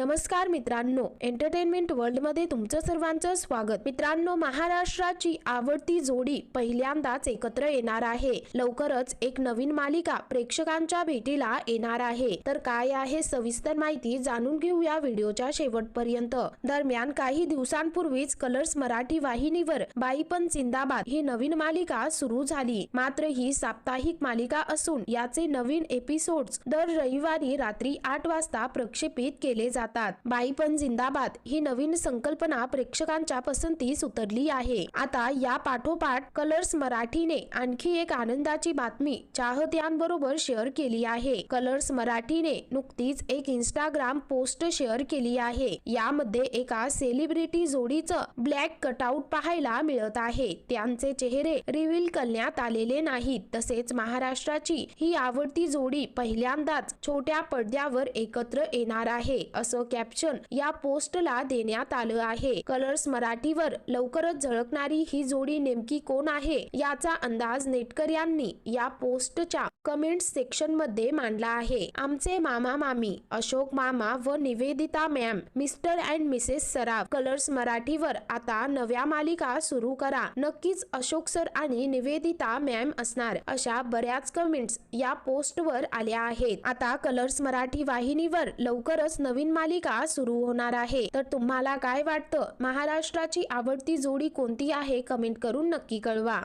नमस्कार मित्रांनो एंटरटेनमेंट वर्ल्डमध्ये तुमचं सर्वांचं स्वागत. मित्रांनो महाराष्ट्राची आवडती जोडी पहिल्यांदाच एकत्र येणार आहे. लवकरच एक नवीन मालिका प्रेक्षकांच्या भेटीला येणार आहे. तर काय आहे सविस्तर माहिती जाणून घेऊया व्हिडिओच्या शेवटपर्यंत. दरम्यान काही दिवसांपूर्वीच कलर्स मराठी वाहिनीवर बाईपण जिंदाबाद ही नवीन मालिका सुरू झाली. मात्र ही साप्ताहिक मालिका असून याचे नवीन एपिसोड्स दर रविवारी रात्री आठ वाजता प्रक्षेपित केले जातात. बाईपण जिंदाबाद. ही नवीन संकल्पना प्रेक्षकांच्या पसंतीस उतरली आहे. आता या पाठोपाठ कलर्स मराठीने आणखी एक आनंदाची बातमी चाहत्यांबरोबर शेअर केली आहे. कलर्स मराठीने नुकतीच एक इंस्टाग्राम पोस्ट शेअर केली आहे. यामध्ये एका सेलिब्रिटी जोडीचं ब्लॅक कटआउट पाहायला मिळत आहे. त्यांचे चेहरे रिव्हील करण्यात आलेले नाहीत. तसेच महाराष्ट्राची ही आवडती जोडी पहिल्यांदाच छोट्या पडद्यावर एकत्र येणार आहे असं कॅप्शन या पोस्टला देण्यात आलं आहे. कलर्स मराठीवर लवकरच झळकणारी ही जोडी नेमकी कोण आहे याचा अंदाज नेटकऱ्यांनी या पोस्टच्या कमेंट सेक्शनमध्ये मांडला आहे. आमचे मामा मामी अशोक मामा व Nivedita ma'am Mr and Mrs Saraf Colors मराठीवर आता नव्या मालिका सुरू करा. नक्कीच अशोक सर आणि निवेदिता मॅम असणार अशा बऱ्याच कमेंट्स या पोस्टवर आल्या आहेत. आता कलर्स मराठी वाहिनीवर लवकरच नवीन मालिका सुरू होणार आहे. तर तुम्हाला काय वाटतं? महाराष्ट्राची आवडती जोडी कोणती आहे? कमेंट करून नक्की कळवा.